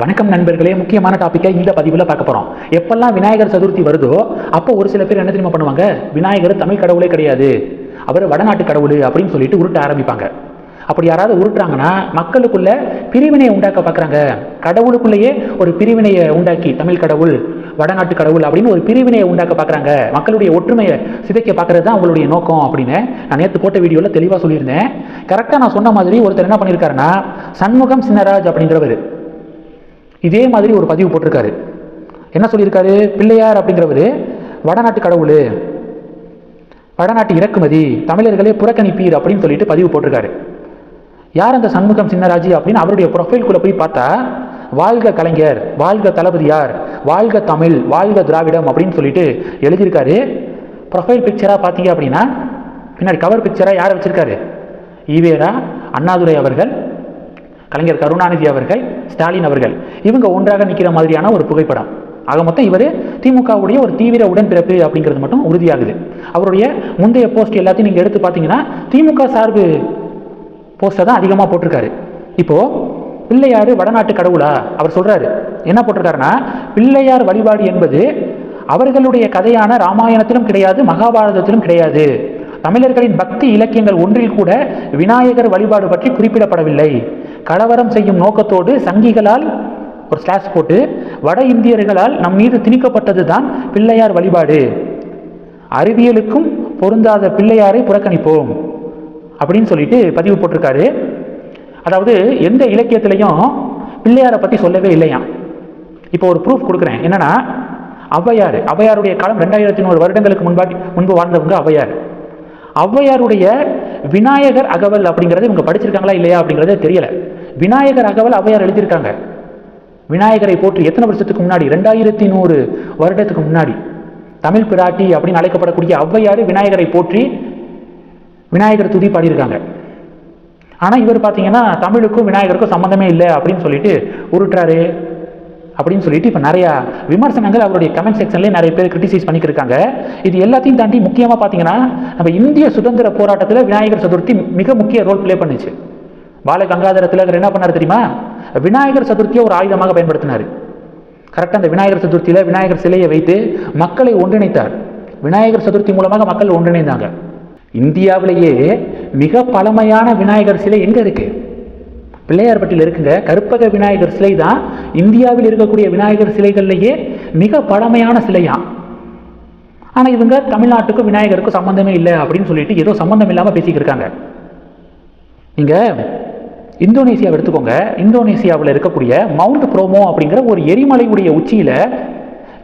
வணக்கம் நண்பர்களே முக்கியமான டாப்பிக்கை இந்த பதிவில் பார்க்க போகிறோம் எப்பெல்லாம் விநாயகர் சதுர்த்தி வருதோ அப்போ ஒரு சில பேர் என்ன தெரியுமா பண்ணுவாங்க? விநாயகர் தமிழ் கடவுளே கிடையாது. அவர் வடநாட்டு கடவுள் அப்படின்னு சொல்லிட்டு உருட்ட ஆரம்பிப்பாங்க. அப்படி யாராவது உருட்டுறாங்கன்னா மக்களுக்குள்ள பிரிவினையை உண்டாக்க பார்க்குறாங்க கடவுளுக்குள்ளேயே ஒரு பிரிவினையை உண்டாக்கி தமிழ் கடவுள் வடநாட்டு கடவுள் அப்படின்னு ஒரு பிரிவினையை உண்டாக்க பார்க்குறாங்க மக்களுடைய ஒற்றுமையை சிதைக்க பார்க்கறது தான் அவங்களுடைய நோக்கம் அப்படின்னு நான் நேற்று போட்ட வீடியோவில் தெளிவாக சொல்லியிருந்தேன். கரெக்டாக நான் சொன்ன மாதிரி ஒருத்தர் என்ன பண்ணியிருக்காருன்னா சண்முகம் சின்னராஜ் அப்படிங்கிறவர். இதே மாதிரி ஒரு பதிவு போட்டிருக்காரு. என்ன சொல்லியிருக்காரு? பிள்ளையார் அப்படிங்கிறவர் வடநாட்டு கடவுள் வடநாட்டு இறக்குமதி தமிழர்களே புறக்கணிப்பீர் அப்படின்னு சொல்லிட்டு பதிவு போட்டிருக்காரு. யார் அந்த சண்முகம் சின்னராஜி அப்படின்னு அவருடைய ப்ரொஃபைல்குள்ளே போய் பார்த்தா வாழ்க கலைஞர் வாழ்க தளபதியார் வாழ்க தமிழ் வாழ்க திராவிடம் அப்படின்னு சொல்லிட்டு எழுதியிருக்காரு. ப்ரொஃபைல் பிக்சராக பார்த்தீங்க அப்படின்னா பின்னாடி கவர் பிக்சராக யாரை வச்சுருக்காரு? ஈவேரா அண்ணாதுரை அவர்கள் கலைஞர் கருணாநிதி அவர்கள் ஸ்டாலின் அவர்கள் இவங்க ஒன்றாக நிற்கிற மாதிரியான ஒரு புகைப்படம். ஆக மொத்தம் இவர் திமுகவுடைய ஒரு தீவிர உடன்பிறப்பு அப்படிங்கிறது மட்டும் உறுதியாகுது. அவருடைய முந்தைய போஸ்ட் எல்லாத்தையும் நீங்கள் எடுத்து பார்த்தீங்கன்னா திமுக சார்பு போஸ்ட்டை தான் அதிகமாக போட்டிருக்காரு. இப்போது பிள்ளையார் வடநாட்டு கடவுளா? அவர் சொல்கிறாரு என்ன போட்டிருக்காருன்னா பிள்ளையார் வழிபாடு என்பது அவர்களுடைய கதையான ராமாயணத்திலும் கிடையாது மகாபாரதத்திலும் கிடையாது. தமிழர்களின் பக்தி இலக்கியங்கள் ஒன்றில் கூட விநாயகர் வழிபாடு பற்றி குறிப்பிடப்படவில்லை. கலவரம் செய்யும் நோக்கத்தோடு சங்கிகளால் ஒரு ஸ்லாஷ் போட்டு வட இந்தியர்களால் நம் மீது திணிக்கப்பட்டது தான் பிள்ளையார் வழிபாடு. அறிவியலுக்கும் பொருந்தாத பிள்ளையாரை புறக்கணிப்போம் அப்படின்னு சொல்லிட்டு பதிவு போட்டிருக்காரு. அதாவது எந்த இலக்கியத்திலையும் பிள்ளையாரை பற்றி சொல்லவே இல்லையாம். இப்போ ஒரு ப்ரூஃப் கொடுக்குறேன். என்னன்னா ஔவையார் ஔவையாருடைய காலம் ரெண்டாயிரத்தி நூறு வருடங்களுக்கு முன்பாட்டி முன்பு வாழ்ந்தவங்க ஔவையார். ஔவையாருடைய விநாயகர் அகவல் அப்படிங்கிறது இவங்க படிச்சிருக்காங்களா இல்லையா அப்படிங்கிறதே தெரியலை. விநாயகர் அகவல் அவையார் எழுதியிருக்காங்க. விநாயகரை போற்றி எத்தனை வருஷத்துக்கு முன்னாடி? ரெண்டாயிரத்தி நூறு வருடத்துக்கு முன்னாடி. தமிழ் பிராட்டி அப்படின்னு அழைக்கப்படக்கூடிய ஔவையார் விநாயகரை போற்றி விநாயகர் துதி பாடியிருக்காங்க. ஆனால் இவர் பார்த்தீங்கன்னா தமிழுக்கும் விநாயகருக்கும் சம்மந்தமே இல்லை அப்படின்னு சொல்லிட்டு உருட்டுறாரு அப்படின்னு சொல்லிட்டு இப்போ நிறையா விமர்சனங்கள் அவருடைய கமெண்ட் செக்ஷன்லேயே நிறைய பேர் கிரிட்டிசைஸ் பண்ணிக்கிருக்காங்க. இது எல்லாத்தையும் தாண்டி முக்கியமாக பார்த்தீங்கன்னா நம்ம இந்திய சுதந்திர போராட்டத்தில் விநாயகர் சதுர்த்தி மிக முக்கிய ரோல் ப்ளே பண்ணுச்சு. பால கங்காதர திலகர் என்ன பண்ணார் தெரியுமா? விநாயகர் சதுர்த்தியை ஒரு ஆயுதமாக பயன்படுத்தினார். கரெக்டாக அந்த விநாயகர் சதுர்த்தியில் விநாயகர் சிலையை வைத்து மக்களை ஒன்றிணைத்தார். விநாயகர் சதுர்த்தி மூலமாக மக்கள் ஒன்றிணைந்தாங்க. இந்தியாவிலேயே மிக பழமையான விநாயகர் சிலை எங்கே இருக்குது பிள்ளையார்பட்டியில் இருக்குங்க. கருப்பக விநாயகர் சிலை தான் இந்தியாவில் இருக்கக்கூடிய விநாயகர் சிலைகள்லேயே மிக பழமையான சிலையாம் ஆனால் இவங்க தமிழ்நாட்டுக்கும் விநாயகருக்கும் சம்மந்தமே இல்லை அப்படின்னு சொல்லிட்டு ஏதோ சம்மந்தம் இல்லாமல் பேசிக்கிட்டு இருக்காங்க. நீங்கள் இந்தோனேசியாவை எடுத்துக்கோங்க. இந்தோனேசியாவில் இருக்கக்கூடிய மவுண்ட் ப்ரோமோ அப்படிங்கிற ஒரு எரிமலையுடைய உச்சியில்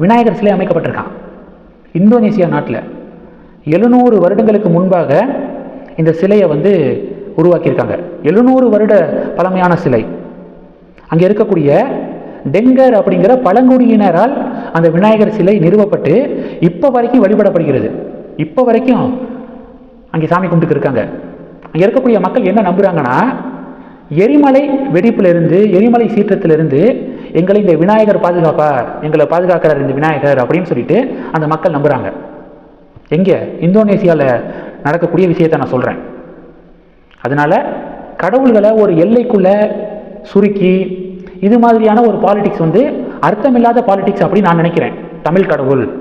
விநாயகர் சிலை அமைக்கப்பட்டிருக்கான். இந்தோனேசியா நாட்டில். எழுநூறு வருடங்களுக்கு முன்பாக இந்த சிலையை வந்து உருவாக்கியிருக்காங்க. எழுநூறு வருட பழமையான சிலை. அங்கே இருக்கக்கூடிய டெங்கர் அப்படிங்கிற பழங்குடியினரால் அந்த விநாயகர் சிலை நிறுவப்பட்டு இப்போ வரைக்கும் வழிபடப்படுகிறது. இப்போ வரைக்கும் அங்கே சாமி கும்பிட்டுக்கு இருக்காங்க. அங்கே இருக்கக்கூடிய மக்கள் என்ன நம்புகிறாங்கன்னா எரிமலை வெடிப்பிலிருந்து எரிமலை சீற்றத்திலிருந்து எங்களை இந்த விநாயகர் பாதுகாப்பார் எங்களை பாதுகாக்கிறார் இந்த விநாயகர் அப்படின்னு சொல்லிட்டு அந்த மக்கள் நம்புகிறாங்க எங்கே? இந்தோனேசியாவில் நடக்கக்கூடிய விஷயத்தை நான் சொல்கிறேன் அதனால் கடவுள்களை ஒரு எல்லைக்குள்ளே சுருக்கி இது மாதிரியான ஒரு பாலிடிக்ஸ் வந்து அர்த்தமில்லாத பாலிடிக்ஸ் அப்படின்னு நான் நினைக்கிறேன். தமிழ் கடவுள்.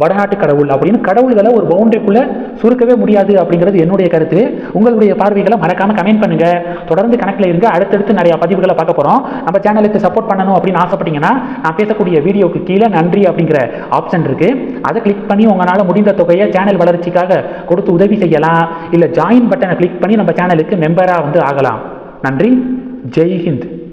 வடநாட்டு கடவுள் அப்படின்னு கடவுள்களை ஒரு பவுண்டரிக்குள்ளே சுருக்கவே முடியாது அப்படிங்கிறது என்னுடைய கருத்து. உங்களுடைய பார்வைகளை மறக்காமல் கமெண்ட் பண்ணுங்கள் தொடர்ந்து கணக்கில் இருங்க அடுத்தடுத்து நிறைய பதிவுகளை பார்க்க போகிறோம் நம்ம சேனலுக்கு சப்போர்ட் பண்ணணும் அப்படின்னு ஆசைப்பட்டீங்கன்னா நான் பேசக்கூடிய வீடியோக்கு கீழே நன்றி அப்படிங்கிற ஆப்ஷன் இருக்குது அதை கிளிக் பண்ணி உங்களால் முடிந்த தொகையை சேனல் வளர்ச்சிக்காக கொடுத்து உதவி செய்யலாம். இல்லை ஜாயின் பட்டனை கிளிக் பண்ணி நம்ம சேனலுக்கு மெம்பராக வந்து ஆகலாம். நன்றி. ஜெய் ஹிந்த்.